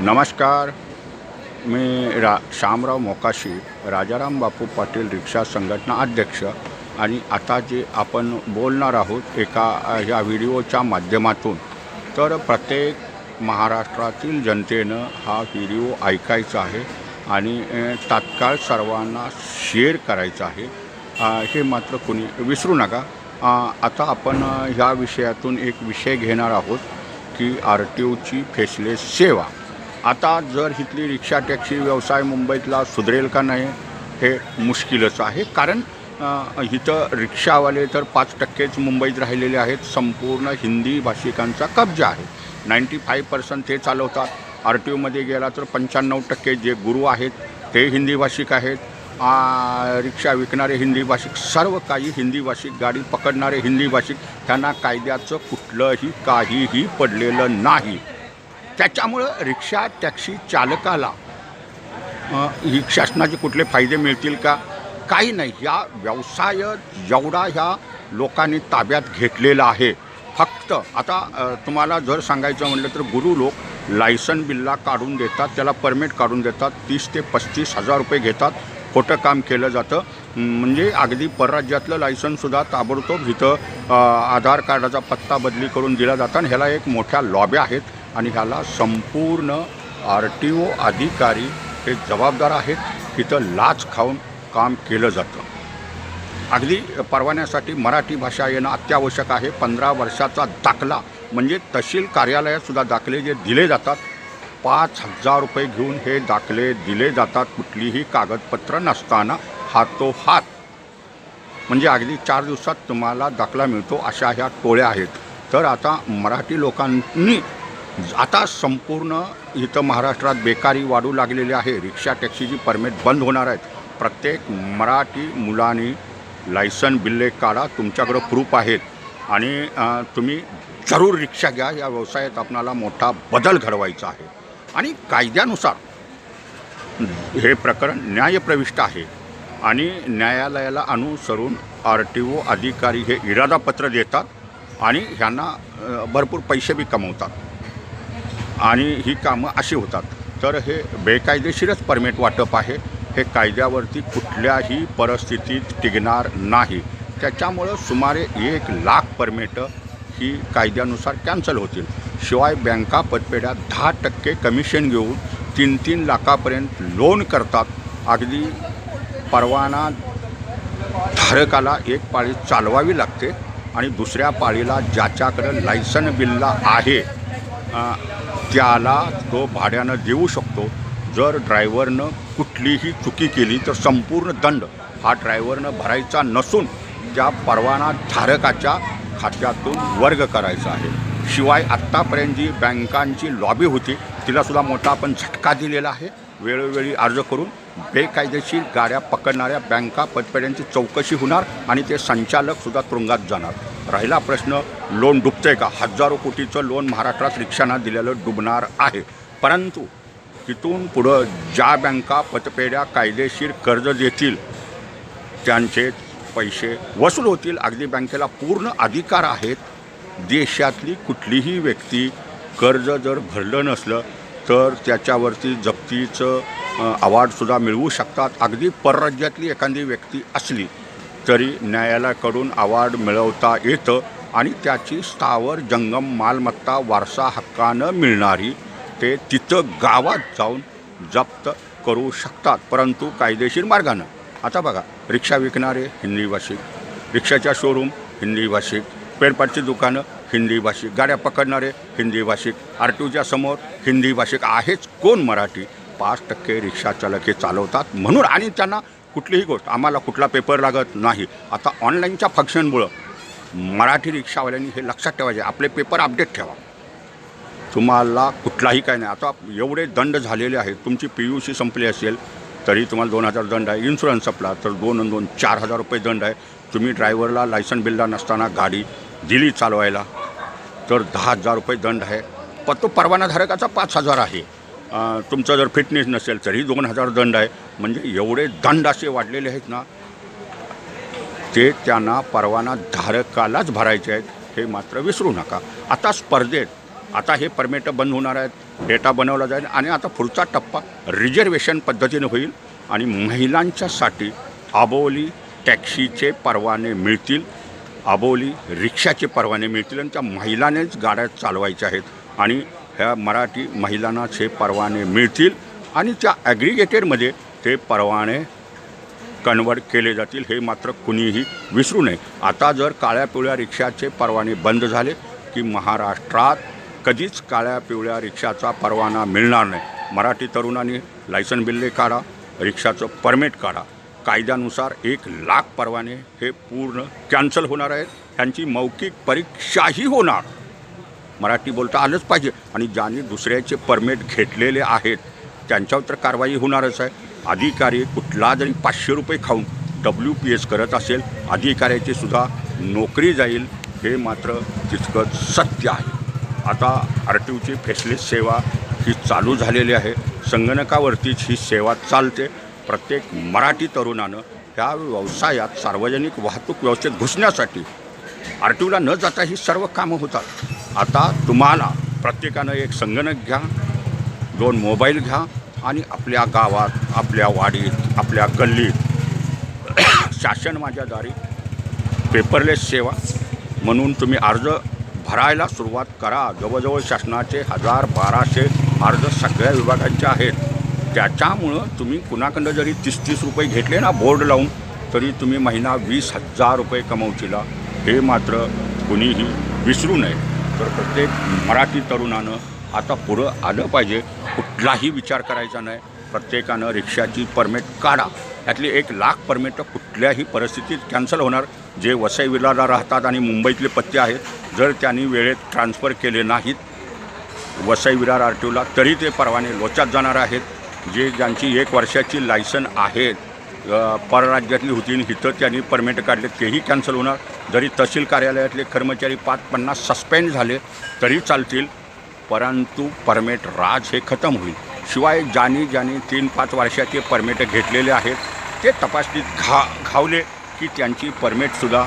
नमस्कार. मी रा शामराव मोकाशी राजाराम बापू पाटील रिक्षा संघटना अध्यक्ष आणि आता जे आपण बोलणार आहोत एका ह्या व्हिडिओच्या माध्यमातून तर प्रत्येक महाराष्ट्रातील जनतेनं हा व्हिडिओ ऐकायचा आहे आणि तात्काळ सर्वांना शेअर करायचा आहे. हे मात्र कुणी विसरू नका. आता आपण ह्या विषयातून एक विषय घेणार आहोत की आर टी ओची फेसलेस सेवा. आता जर इथली रिक्षा टॅक्सी व्यवसाय मुंबईतला सुधरेल का नाही हे मुश्किलच आहे. कारण इथं रिक्षावाले तर पाच टक्केच मुंबईत राहिलेले आहेत. संपूर्ण हिंदी भाषिकांचा कब्जा आहे. नाईंटी फाईव्ह पर्सेंट ते चालवतात. आर टी ओमध्ये गेला तर पंच्याण्णव टक्के जे गुरु आहेत ते हिंदी भाषिक आहेत. रिक्षा विकणारे हिंदी भाषिक सर्व काही हिंदी भाषिक गाडी पकडणारे हिंदी भाषिक त्यांना कायद्याचं कुठलंही काहीही पडलेलं नाही. त्याच्यामुळं रिक्षा टॅक्सी चालकाला ही शासनाचे कुठले फायदे मिळतील का? काही नाही. ह्या व्यवसाय जेवढा ह्या लोकांनी ताब्यात घेतलेला आहे. फक्त आता तुम्हाला जर सांगायचं म्हटलं तर गुरु लोक लायसन बिल्ला काढून देतात त्याला परमिट काढून देतात तीस ते पस्तीस हजार रुपये घेतात खोटं काम केलं जातं. म्हणजे अगदी परराज्यातलं लायसनसुद्धा ताबडतोब इथं आधार कार्डाचा पत्ता बदली करून दिला जातं आणि ह्याला एक मोठ्या लॉब्या आहेत. आणि ह्याला संपूर्ण आर टी ओ अधिकारी हे जबाबदार आहेत तिथं लाच खाऊन काम केलं जातं. अगदी परवान्यासाठी मराठी भाषा येणं अत्यावश्यक आहे. पंधरा वर्षाचा दाखला म्हणजे तहसील कार्यालयातसुद्धा दाखले जे दिले जातात पाच हजार रुपये घेऊन हे दाखले दिले जातात. कुठलीही कागदपत्र नसताना हातोहात. म्हणजे अगदी चार दिवसात तुम्हाला दाखला मिळतो अशा ह्या टोळ्या आहेत. तर आता मराठी लोकांनी आता संपूर्ण इथं महाराष्ट्रात बेकारी वाढू लागलेली आहे. रिक्षा टॅक्सीची परमिट बंद होणार आहेत. प्रत्येक मराठी मुलांनी लायसन बिल्ले काढा तुमच्याकडं प्रूफ आहेत. आणि तुम्ही जरूर रिक्षा घ्या. या व्यवसायात आपणाला मोठा बदल घडवायचा आहे. आणि कायद्यानुसार हे प्रकरण न्यायप्रविष्ट आहे. आणि न्यायालयाला अनुसरून आर टी ओ अधिकारी हे इरादापत्र देतात आणि ह्यांना भरपूर पैसे बी कमवतात. आणि ही कामं अशी होतात. तर हे बेकायदेशीरच परमिट वाटप आहे. हे कायद्यावरती कुठल्याही परिस्थितीत टिकणार नाही. त्याच्यामुळं सुमारे एक लाख परमिटं ही कायद्यानुसार कॅन्सल होतील. शिवाय बँका पतपेढ्या दहा टक्के कमिशन घेऊन तीन तीन लाखापर्यंत लोन करतात. अगदी परवाना धारकाला एक पाळी चालवावी लागते आणि दुसऱ्या पाळीला ज्याच्याकडं लायसन बिल्ला आहे त्याला तो भाड्यानं देऊ शकतो. जर ड्रायव्हरनं कुठलीही चुकी केली तर संपूर्ण दंड. हा ड्रायव्हरनं भरायचा नसून त्या परवाना धारकाच्या खात्यातून वर्ग करायचा आहे. शिवाय आत्तापर्यंत जी बँकांची लॉबी होती तिलासुद्धा मोठा आपण झटका दिलेला आहे. वेळोवेळी अर्ज करून बेकायदेशीर गाड्या पकडणाऱ्या बँका पतपेड्यांची चौकशी होणार आणि ते संचालकसुद्धा तुरुंगात जाणार. राहिला प्रश्न लोन डुबतंय का? हजारो कोटीचं लोन महाराष्ट्रात रिक्षांना दिलेलं डुबणार आहे. परंतु तिथून पुढं ज्या बँका पतपेढ्या कायदेशीर कर्ज देतील त्यांचे पैसे वसूल होतील. अगदी बँकेला पूर्ण अधिकार आहेत. देशातली कुठलीही व्यक्ती कर्ज जर भरलं नसलं तर त्याच्यावरती जप्तीचं अवॉर्डसुद्धा मिळवू शकतात. अगदी परराज्यातली एखादी व्यक्ती असली तरी न्यायालयाकडून अवॉर्ड मिळवता येतं आणि त्याची स्थावर जंगम मालमत्ता वारसा हक्कानं मिळणारी ते तिथं गावात जाऊन जप्त करू शकतात. परंतु कायदेशीर मार्गानं. आता बघा रिक्षा विकणारे हिंदी भाषिक रिक्षाच्या शोरूम हिंदी भाषिक पेरपाटची दुकानं हिंदी भाषिक गाड्या पकडणारे हिंदी भाषिक आर टीच्या समोर हिंदी भाषिक आहेच कोण मराठी? पाच टक्के रिक्षा चालक हे चालवतात म्हणून आणि त्यांना कुठलीही गोष्ट आम्हाला कुठला पेपर लागत नाही. आता ऑनलाईनच्या फंक्शनमुळं मराठी रिक्षावाल्यांनी हे लक्षात ठेवायचे आपले पेपर अपडेट ठेवा. तुम्हाला कुठलाही काय नाही. आता एवढे दंड झालेले आहेत तुमची पी यू सी संपली असेल तरी तुम्हाला दोन हजार दंड आहे. इन्शुरन्स संपला तर दोन दोन चार हजार रुपये दंड आहे. तुम्ही ड्रायव्हरला लायसन बिलला नसताना गाडी दिली चालवायला तर दहा हजार रुपये दंड आहे. पण तो परवानाधारकाचा पाच हजार आहे. तुमचं जर फिटनेस नसेल तरी दोन हजार दंड आहे. म्हणजे एवढे दंड असे वाढलेले आहेत ना ते त्यांना परवाना धारकालाच भरायचे आहेत हे मात्र विसरू नका. आता स्पर्धेत आता हे परमिट बंद होणार आहेत डेटा बनवला जाईल आणि आता पुढचा टप्पा रिझर्वेशन पद्धतीने होईल आणि महिलांच्यासाठी आबोली टॅक्सीचे परवाने मिळतील आबोली रिक्षाचे परवाने मिळतील आणि त्या महिलानेच गाड्या चालवायच्या आहेत. आणि ह्या मराठी महिलांना हे परवाने मिळतील आणि त्या ॲग्रिगेटेडमध्ये ते परवाने कन्वर्ट केले जातील हे मात्र कुणीही विसरू नये. आता जर काळ्या पिवळ्या रिक्षाचे परवाने बंद झाले की महाराष्ट्रात कधीच काळ्या पिवळ्या रिक्षाचा परवाना मिळणार नाही. मराठी तरुणांनी लायसन बिल्ले काढा रिक्षाचं परमिट काढा. कायद्यानुसार एक लाख परवाने हे पूर्ण कॅन्सल होणार आहेत. त्यांची मौखिक परीक्षाही होणार. मराठी बोलता आलंच पाहिजे. आणि ज्यांनी दुसऱ्याचे परमिट घेतलेले आहेत त्यांच्यावर तर कारवाई होणारच आहे. अधिकारी कुठला जरी पाचशे रुपये खाऊन डब्ल्यू पी एस करत असेल अधिकाऱ्याची सुद्धा नोकरी जाईल हे मात्र तितकंच सत्य आहे. आता आर टी ओची फेसलेस सेवा ही चालू झालेली आहे. संगणकावरतीच ही सेवा चालते. प्रत्येक मराठी तरुणानं ह्या व्यवसायात सार्वजनिक वाहतूक व्यवस्थेत घुसण्यासाठी आर टी ओला न जाता ही सर्व कामं होतात. आता तुम्हाला प्रत्येकानं एक संगणक घ्या दोन मोबाईल घ्या आणि आपल्या गावात आपल्या वाडीत आपल्या गल्लीत शासन माझ्याद्वारे पेपरलेस सेवा म्हणून तुम्ही अर्ज भरायला सुरुवात करा. जवळजवळ शासनाचे हजार बाराशे अर्ज सगळ्या विभागांचे आहेत. त्याच्यामुळं तुम्ही कुणाकडं जरी तीस तीस रुपये घेतले ना बोर्ड लावून तरी तुम्ही महिना वीस हजार रुपये कमवतीला. हे मात्र कुणीही विसरू नये. तर प्रत्येक मराठी तरुणानं आता पुढं आलं पाहिजे. कुठलाही विचार करायचा नाही. प्रत्येकानं रिक्षाची परमिट काढा. यातली एक लाख परमिट कुठल्याही परिस्थितीत कॅन्सल होणार. जे वसई विलाला राहतात आणि मुंबईतले पत्ते आहेत जर त्यांनी वेळेत ट्रान्सफर केले नाहीत वसई विरार आर टी ओला तरी ते परवाने लोचात जाणार आहेत. जे ज्यांची एक वर्षाची लायसन आहेत परराज्यातली होती आणि इथं त्यांनी परमिट काढले तेही कॅन्सल होणार. जरी तहसील कार्यालयातले कर्मचारी पाच पन्नास सस्पेंड झाले तरी चालतील. परंतु परमेट राज हे खतम होईल. शिवाय ज्यानी ज्यानी तीन पाच वर्षाचे परमेट घेतलेले आहेत ते तपासणीत घा घावले की त्यांची परमेटसुद्धा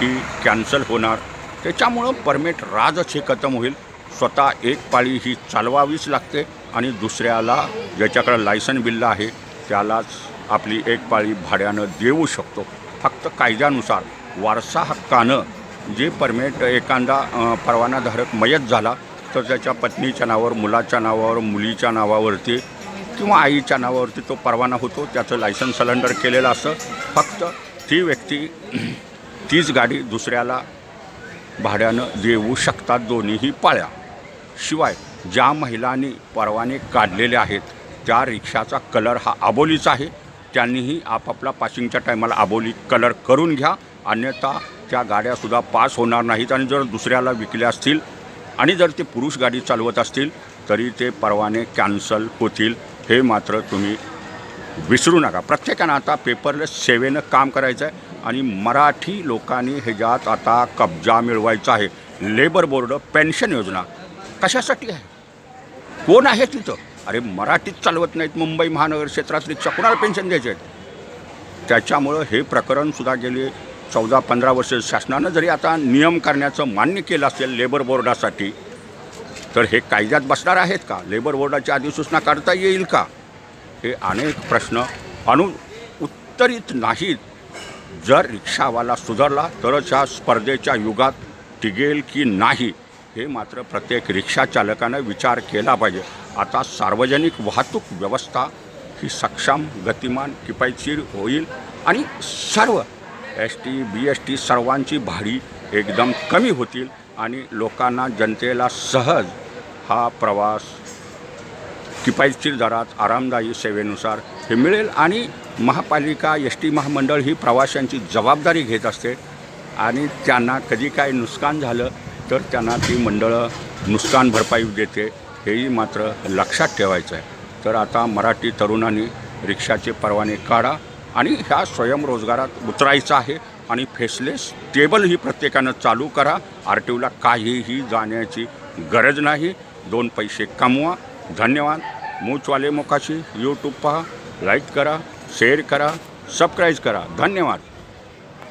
ही कॅन्सल होणार. त्याच्यामुळं परमेट राजच हे खतम होईल. स्वतः एक पाळी ही चालवावीच लागते आणि दुसऱ्याला ज्याच्याकडं लायसन बिल्ला आहे त्यालाच आपली एक पाळी भाड्यानं देऊ शकतो. फक्त कायद्यानुसार वारसा हक्कानं जे परमिट एखादा परवानाधारक मयत झाला तर त्याच्या पत्नीच्या नावावर मुलाच्या नावावर मुलीच्या नावावरती किंवा आईच्या नावावरती तो परवाना होतो. त्याचं लायसन सलेंडर केलेलं असतं फक्त ती व्यक्ती तीच गाडी दुसऱ्याला भाड्यानं देऊ शकतात दोन्हीही पाळ्या. शिवाय ज्या महिलांनी परवाने काढलेले आहेत त्या रिक्षाचा कलर हा आबोलीचा आहे. त्यांनीही आपापला पासिंगच्या टायमाला आबोली कलर करून घ्या. अन्यथा त्या गाड्यासुद्धा पास होणार नाहीत आणि जर दुसऱ्याला विकल्या असतील आणि जर ते पुरुष गाडी चालवत असतील तरी ते परवाने कॅन्सल होतील. हे मात्र तुम्ही विसरू नका. प्रत्येकानं आता पेपरलेस सेवेनं काम करायचं आहे आणि मराठी लोकांनी ह्याच्यात आता कब्जा मिळवायचा आहे. लेबर बोर्ड पेन्शन योजना कशासाठी आहे? कोण आहे तिथं? अरे मराठीच चालवत नाहीत मुंबई महानगर क्षेत्रात रिक्षा कोणाला पेन्शन द्यायचे आहेत त्याच्यामुळं हे प्रकरणसुद्धा गेले चौदा पंधरा वर्ष शासनानं जरी आता नियम करण्याचं मान्य केलं असेल लेबर बोर्डासाठी तर हे कायद्यात बसणार आहेत का? लेबर बोर्डाची अधिसूचना काढता येईल का? हे अनेक प्रश्न अनु उत्तरित नाहीत. जर रिक्षावाला सुधारला तरच ह्या स्पर्धेच्या युगात टिकेल की नाही हे मात्र प्रत्येक रिक्षा चालकानं विचार केला पाहिजे. आता सार्वजनिक वाहतूक व्यवस्था ही सक्षम गतिमान किफायतशीर होईल आणि सर्व S T B S T सर्वांची भाडी एकदम कमी होतील आणि लोकांना जनतेला सहज हा प्रवास किफायतशीर दरात आरामदायी सेवेनुसार हे मिळेल आणि महापालिका एस टी महामंडळ ही प्रवाशांची जबाबदारी घेत असते आणि त्यांना कधी काय नुकसान झालं तर त्यांना ती मंडळं नुकसान भरपाई देते. हेही मात्र लक्षात ठेवायचं आहे. तर आता मराठी तरुणांनी रिक्षाचे परवाने काढा आणि ह्या स्वयंरोजगारात उतरायचं आहे आणि फेसलेस टेबल ही प्रत्येकानं चालू करा. आर टी ओला काहीही जाण्याची गरज नाही. दोन पैसे कमवा. धन्यवाद. मूचवाले मोकाशी. यूट्यूब पहा. लाईक करा. शेअर करा. सबस्क्राईब करा. धन्यवाद.